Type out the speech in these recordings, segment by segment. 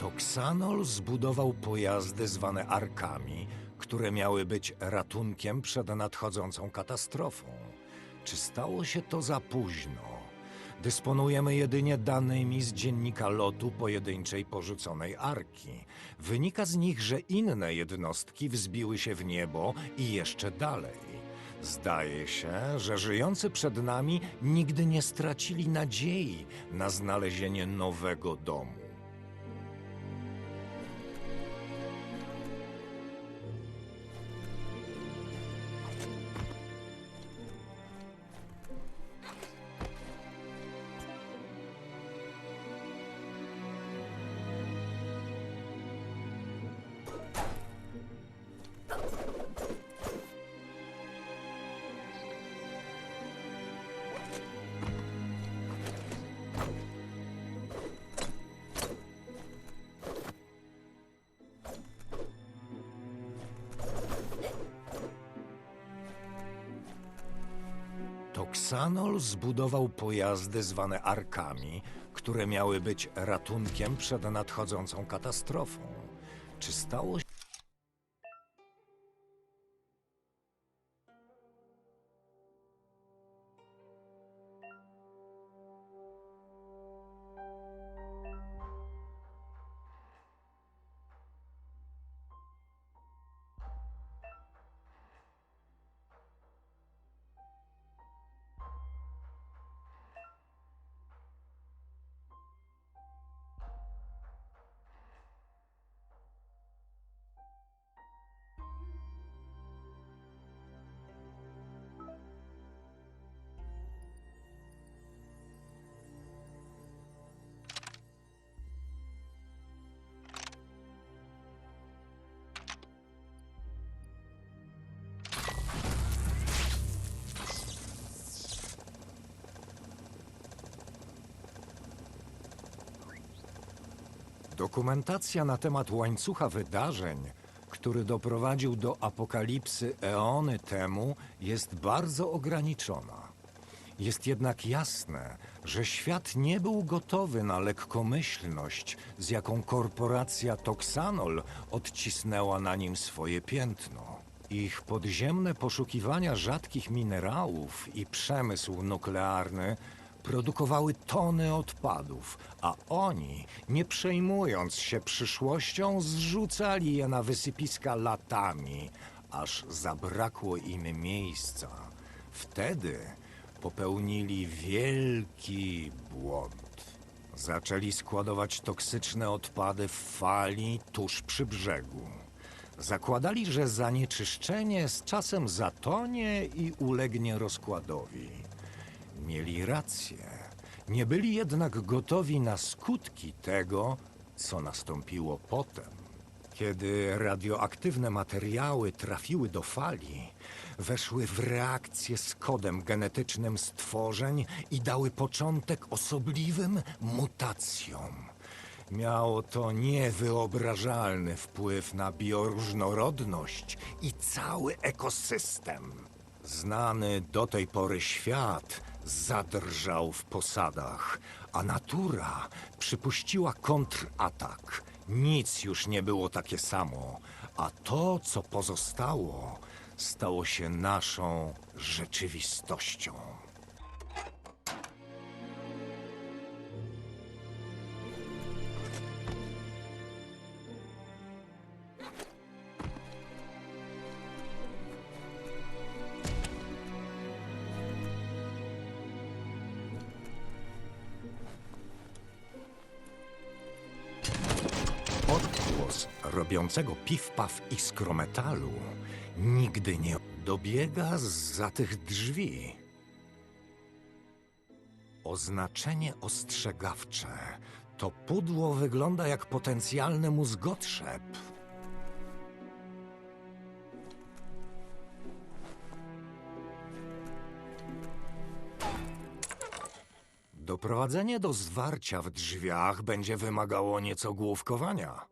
Toxanol zbudował pojazdy zwane arkami, które miały być ratunkiem przed nadchodzącą katastrofą. Czy stało się to za późno? Dysponujemy jedynie danymi z dziennika lotu pojedynczej porzuconej arki. Wynika z nich, że inne jednostki wzbiły się w niebo i jeszcze dalej. Zdaje się, że żyjący przed nami nigdy nie stracili nadziei na znalezienie nowego domu. Toxanol zbudował pojazdy zwane arkami, które miały być ratunkiem przed nadchodzącą katastrofą. Czy stało się Dokumentacja na temat łańcucha wydarzeń, który doprowadził do apokalipsy eony temu, jest bardzo ograniczona. Jest jednak jasne, że świat nie był gotowy na lekkomyślność, z jaką korporacja Toxanol odcisnęła na nim swoje piętno. Ich podziemne poszukiwania rzadkich minerałów i przemysł nuklearny produkowały tony odpadów, a oni, nie przejmując się przyszłością, zrzucali je na wysypiska latami, aż zabrakło im miejsca. Wtedy popełnili wielki błąd. Zaczęli składować toksyczne odpady w fali tuż przy brzegu. Zakładali, że zanieczyszczenie z czasem zatonie i ulegnie rozkładowi. Mieli rację. Nie byli jednak gotowi na skutki tego, co nastąpiło potem. Kiedy radioaktywne materiały trafiły do fali, weszły w reakcję z kodem genetycznym stworzeń i dały początek osobliwym mutacjom. Miało to niewyobrażalny wpływ na bioróżnorodność i cały ekosystem. Znany do tej pory świat zadrżał w posadach, a natura przypuściła kontratak. Nic już nie było takie samo, a to, co pozostało, stało się naszą rzeczywistością. Robiącego piw-paw iskrometalu nigdy nie dobiega za tych drzwi. Oznaczenie ostrzegawcze. To pudło wygląda jak potencjalny mózgotrzep. Doprowadzenie do zwarcia w drzwiach będzie wymagało nieco główkowania.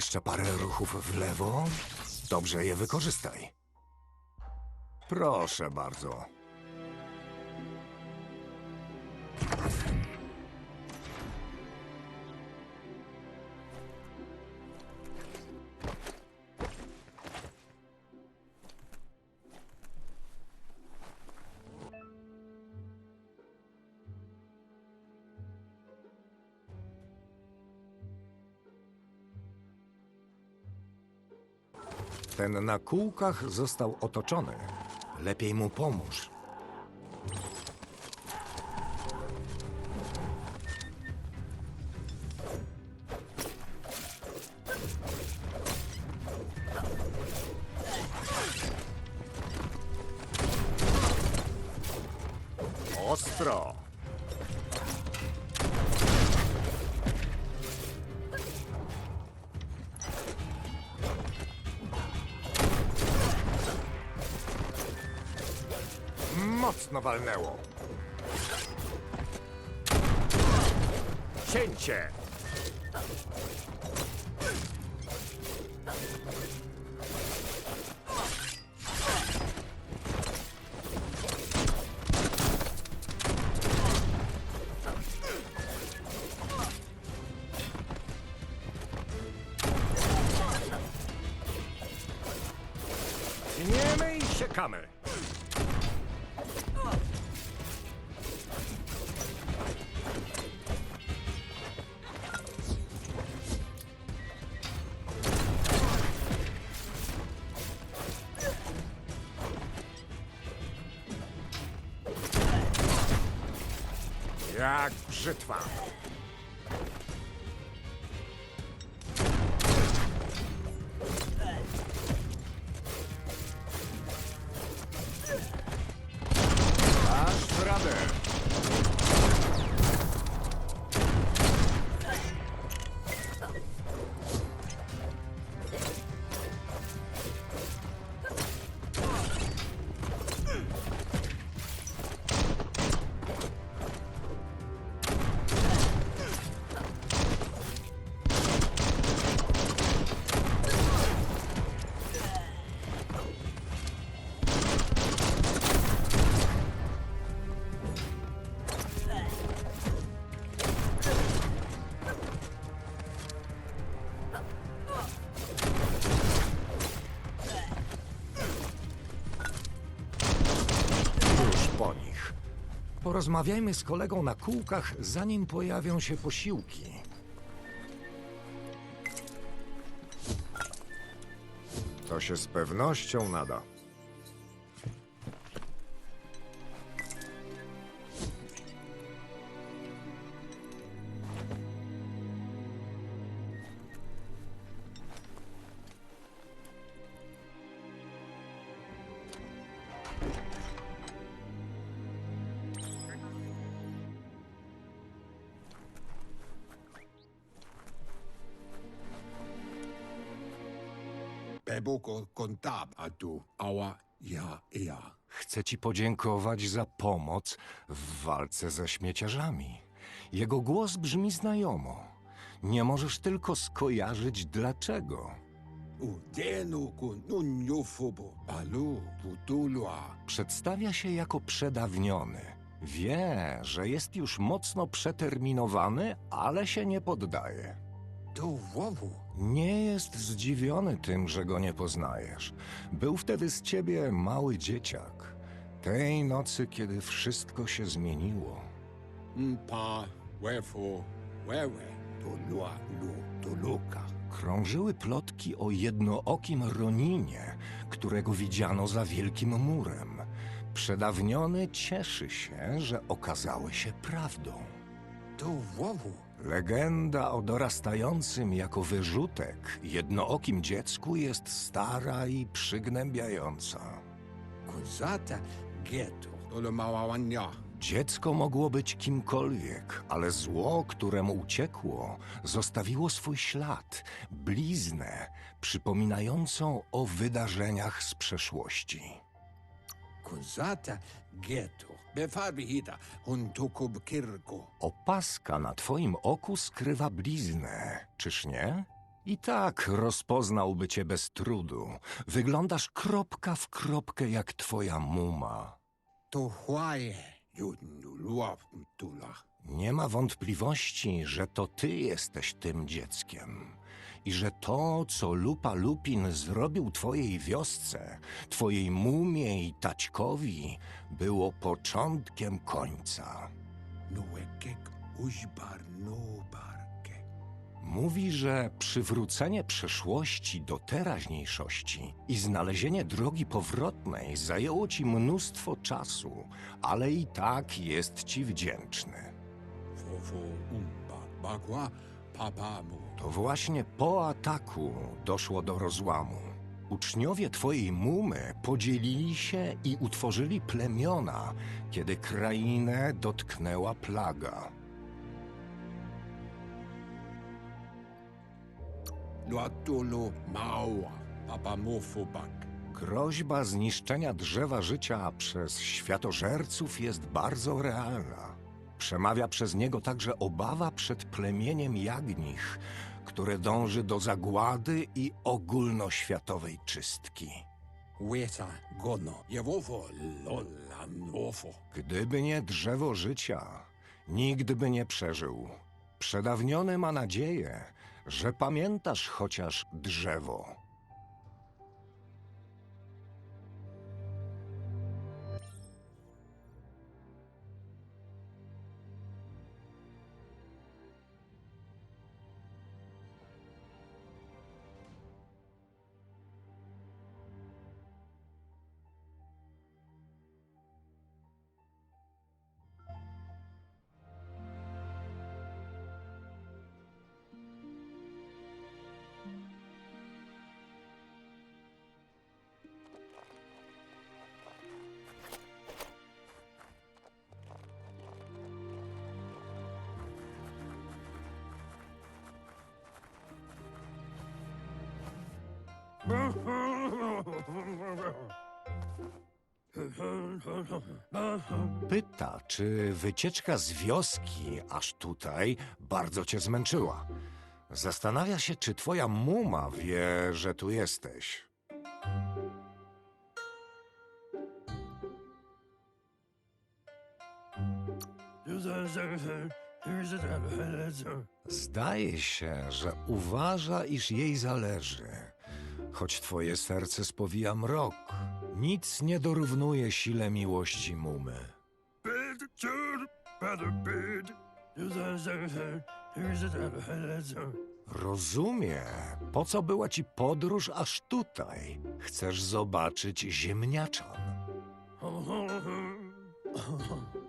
Jeszcze parę ruchów w lewo. Dobrze je wykorzystaj. Proszę bardzo. Na kółkach został otoczony. Lepiej mu pomóż. Walnęło. Cięcie! Tniemy i siekamy. Jak brzytwa. Porozmawiajmy z kolegą na kółkach, zanim pojawią się posiłki. To się z pewnością nada. Awa ja ja. Chcę ci podziękować za pomoc w walce ze śmieciarzami. Jego głos brzmi znajomo. Nie możesz tylko skojarzyć dlaczego. U denu ku nunyu fubu balu putulua. Przedstawia się jako przedawniony. Wie, że jest już mocno przeterminowany, ale się nie poddaje. Tu wowu. Nie jest zdziwiony tym, że go nie poznajesz. Był wtedy z ciebie mały dzieciak. Tej nocy, kiedy wszystko się zmieniło. Mpa wefu wewe. Tulua lu tuluka. Krążyły plotki o jednookim Roninie, którego widziano za wielkim murem. Przedawniony cieszy się, że okazały się prawdą. Tu wowu. Legenda o dorastającym jako wyrzutek jednookim dziecku jest stara i przygnębiająca. Kuzata geto. Maławanya. Dziecko mogło być kimkolwiek, ale zło, któremu uciekło, zostawiło swój ślad, bliznę przypominającą o wydarzeniach z przeszłości. Kuzata geto. Befarbi hita. Huntukub kirku. Opaska na twoim oku skrywa bliznę, czyż nie? I tak rozpoznałby cię bez trudu. Wyglądasz kropka w kropkę jak twoja muma. Tu. Yunulua tula. Nie ma wątpliwości, że to ty jesteś tym dzieckiem. I że to, co Lupa Lupin zrobił twojej wiosce, twojej mumie i taćkowi, było początkiem końca. Nuekek uźbar nubarke. Mówi, że przywrócenie przeszłości do teraźniejszości i znalezienie drogi powrotnej zajęło ci mnóstwo czasu, ale i tak jest ci wdzięczny. Fofo umba bagua papa mu. To właśnie po ataku doszło do rozłamu. Uczniowie twojej mumy podzielili się i utworzyli plemiona, kiedy krainę dotknęła plaga. Luatulu maua papa mofo bag. Groźba zniszczenia drzewa życia przez światożerców jest bardzo realna. Przemawia przez niego także obawa przed plemieniem Jagnich, które dąży do zagłady i ogólnoświatowej czystki. Weta gono. Jewofo lola nofo. Gdyby nie drzewo życia, nikt by nie przeżył. Przedawniony ma nadzieję, że pamiętasz chociaż drzewo. Pyta, czy wycieczka z wioski aż tutaj bardzo cię zmęczyła. Zastanawia się, czy twoja muma wie, że tu jesteś. Zdaje się, że uważa, iż jej zależy. Choć twoje serce spowija mrok, nic nie dorównuje sile miłości mumy. Rozumie, po co była ci podróż aż tutaj. Chcesz zobaczyć ziemniaczan.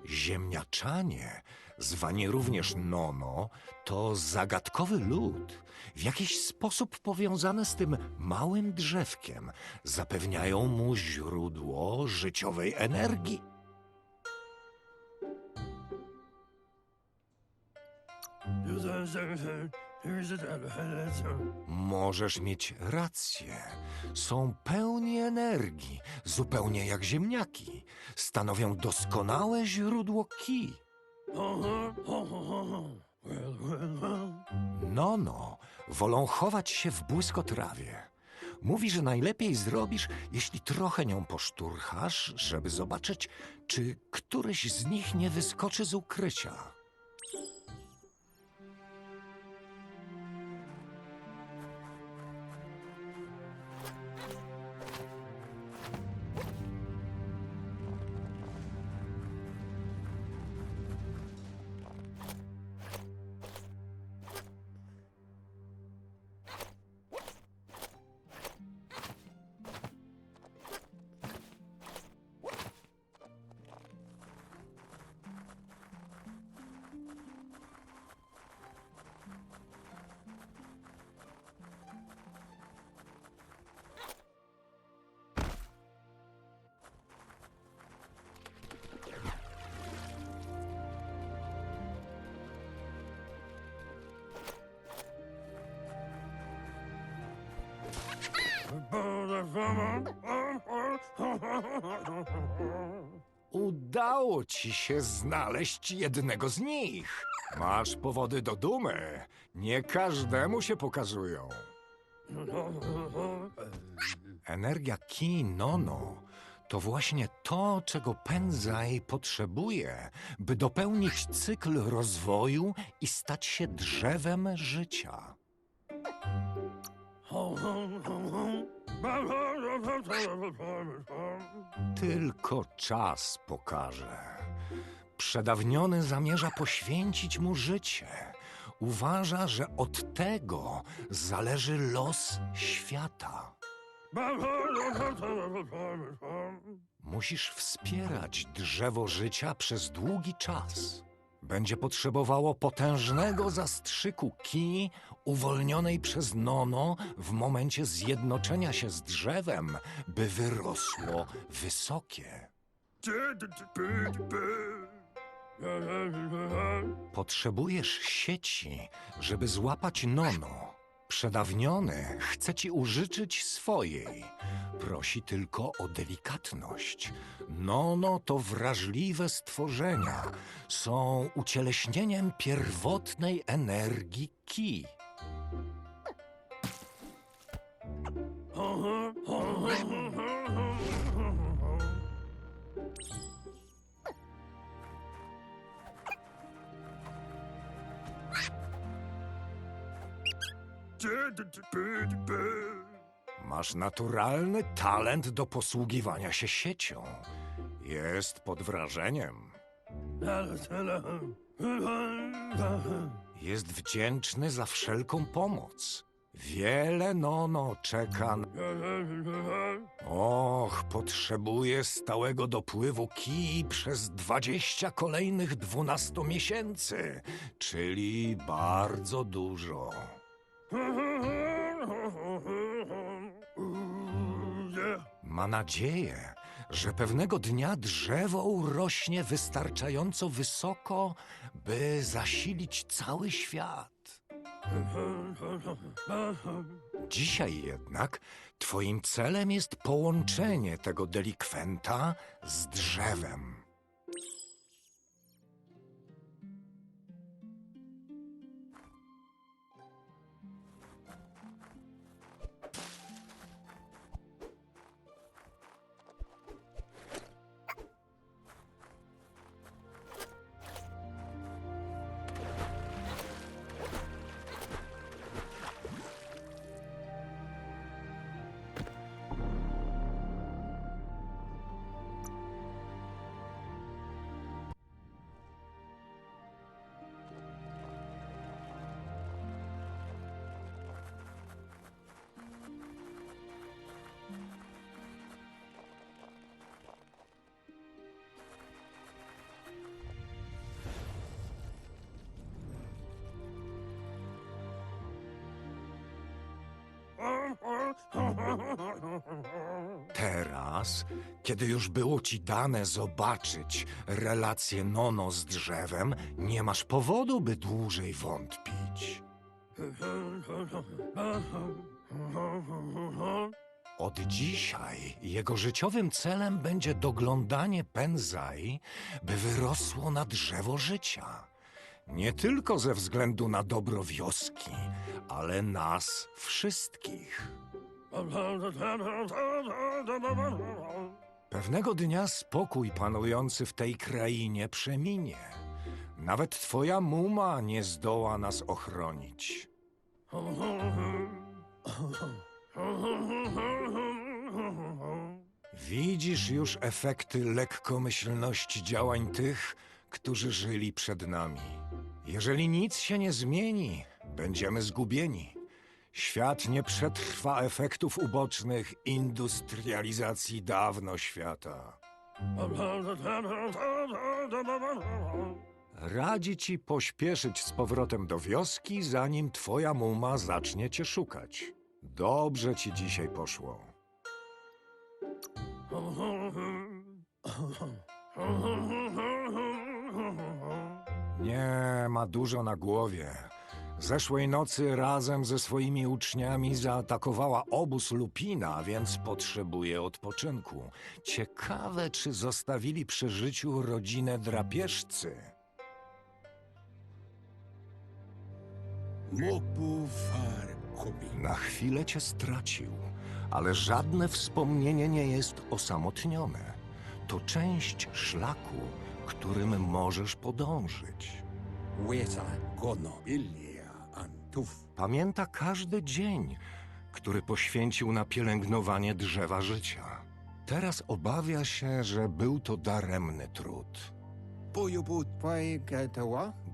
Ziemniaczanie, zwani również Nono, to zagadkowy lud, w jakiś sposób powiązany z tym małym drzewkiem. Zapewniają mu źródło życiowej energii. Możesz mieć rację. Są pełni energii, zupełnie jak ziemniaki. Stanowią doskonałe źródło ki. Nono wolą chować się w błyskotrawie. Mówi, że najlepiej zrobisz, jeśli trochę nią poszturchasz, żeby zobaczyć, czy któryś z nich nie wyskoczy z ukrycia. Udało ci się znaleźć jednego z nich. Masz powody do dumy. Nie każdemu się pokazują. Energia Ki Nono to właśnie to, czego Pędzaj potrzebuje, by dopełnić cykl rozwoju i stać się drzewem życia. Tylko czas pokaże. Przedawniony zamierza poświęcić mu życie. Uważa, że od tego zależy los świata. Musisz wspierać drzewo życia przez długi czas. Będzie potrzebowało potężnego zastrzyku ki uwolnionej przez Nono w momencie zjednoczenia się z drzewem, by wyrosło wysokie. Potrzebujesz sieci, żeby złapać Nono. Przedawniony chce ci użyczyć swojej. Prosi tylko o delikatność. Nono to wrażliwe stworzenia. Są ucieleśnieniem pierwotnej energii ki. Masz naturalny talent do posługiwania się siecią. Jest pod wrażeniem. Jest wdzięczny za wszelką pomoc. Wiele Nono czeka. Och, potrzebuje stałego dopływu kij przez dwadzieścia kolejnych dwunastu miesięcy, czyli bardzo dużo. Ma nadzieję, że pewnego dnia drzewo urośnie wystarczająco wysoko, by zasilić cały świat. Dzisiaj jednak twoim celem jest połączenie tego delikwenta z drzewem. Teraz, kiedy już było ci dane zobaczyć relację Nono z drzewem, nie masz powodu, by dłużej wątpić. Od dzisiaj jego życiowym celem będzie doglądanie Penzai, by wyrosło na drzewo życia. Nie tylko ze względu na dobro wioski, ale nas wszystkich. Pewnego dnia spokój panujący w tej krainie przeminie. Nawet twoja muma nie zdoła nas ochronić. Widzisz już efekty lekkomyślności działań tych, którzy żyli przed nami. Jeżeli nic się nie zmieni, będziemy zgubieni. Świat nie przetrwa efektów ubocznych industrializacji dawno świata. Radzi ci pośpieszyć z powrotem do wioski, zanim twoja muma zacznie cię szukać. Dobrze ci dzisiaj poszło. Nie, ma dużo na głowie. Zeszłej nocy razem ze swoimi uczniami zaatakowała obóz Lupina, więc potrzebuje odpoczynku. Ciekawe, czy zostawili przy życiu rodzinę drapieżcy. Na chwilę cię stracił, ale żadne wspomnienie nie jest osamotnione. To część szlaku, którym możesz podążyć. Weta gono ilia Pamięta każdy dzień, który poświęcił na pielęgnowanie drzewa życia. Teraz obawia się, że był to daremny trud.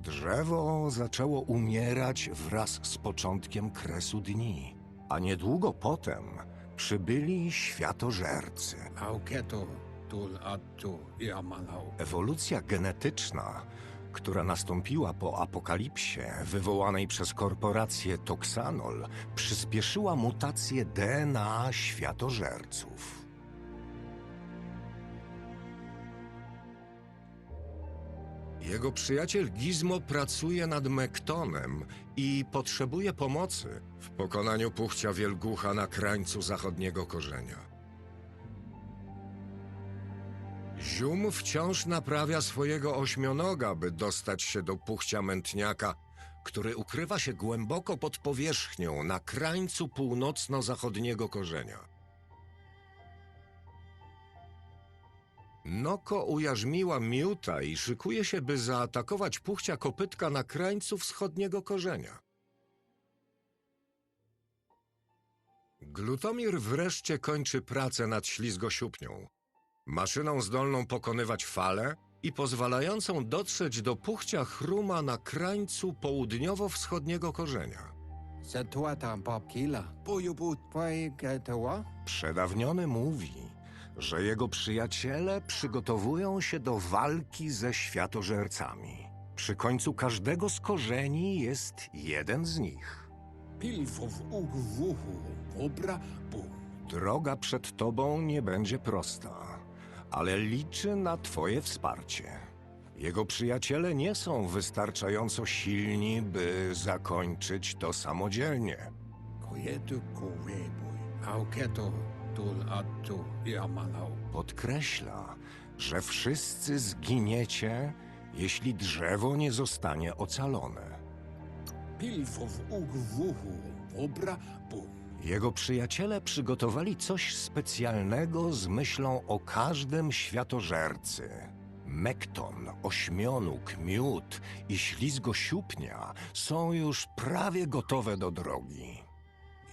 Drzewo zaczęło umierać wraz z początkiem kresu dni, a niedługo potem przybyli światożercy. Ewolucja genetyczna, która nastąpiła po apokalipsie wywołanej przez korporację Toxanol, przyspieszyła mutację DNA światożerców. Jego przyjaciel Gizmo pracuje nad Mektonem i potrzebuje pomocy w pokonaniu puchcia wielgucha na krańcu zachodniego korzenia. Zium wciąż naprawia swojego ośmionoga, by dostać się do puchcia mętniaka, który ukrywa się głęboko pod powierzchnią na krańcu północno-zachodniego korzenia. Noko ujarzmiła miuta i szykuje się, by zaatakować puchcia kopytka na krańcu wschodniego korzenia. Glutomir wreszcie kończy pracę nad ślizgosiupnią. Maszyną zdolną pokonywać fale i pozwalającą dotrzeć do puchcia chruma na krańcu południowo-wschodniego korzenia. Przedawniony mówi, że jego przyjaciele przygotowują się do walki ze światożercami. Przy końcu każdego z korzeni jest jeden z nich. Droga przed tobą nie będzie prosta, ale liczy na twoje wsparcie. Jego przyjaciele nie są wystarczająco silni, by zakończyć to samodzielnie. Kojetu kowebuj. Auketo tul iamanau. Podkreśla, że wszyscy zginiecie, jeśli drzewo nie zostanie ocalone. Pilfow ugwuhu. Wobra bu. Jego przyjaciele przygotowali coś specjalnego z myślą o każdym światożercy. Mekton, ośmionóg, miód i ślizgosiupnia są już prawie gotowe do drogi.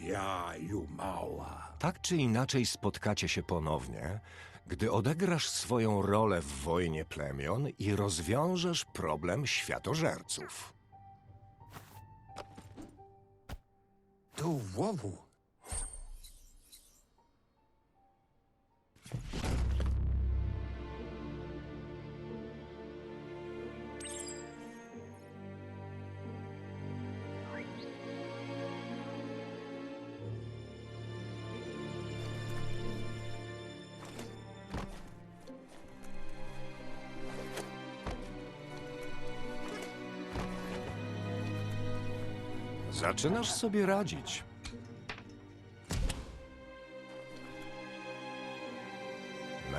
Ja jumała. Tak czy inaczej spotkacie się ponownie, gdy odegrasz swoją rolę w wojnie plemion i rozwiążesz problem światożerców. Tu wowu. Zaczynasz sobie radzić.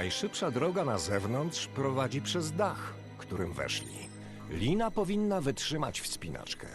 Najszybsza droga na zewnątrz prowadzi przez dach, którym weszli. Lina powinna wytrzymać wspinaczkę.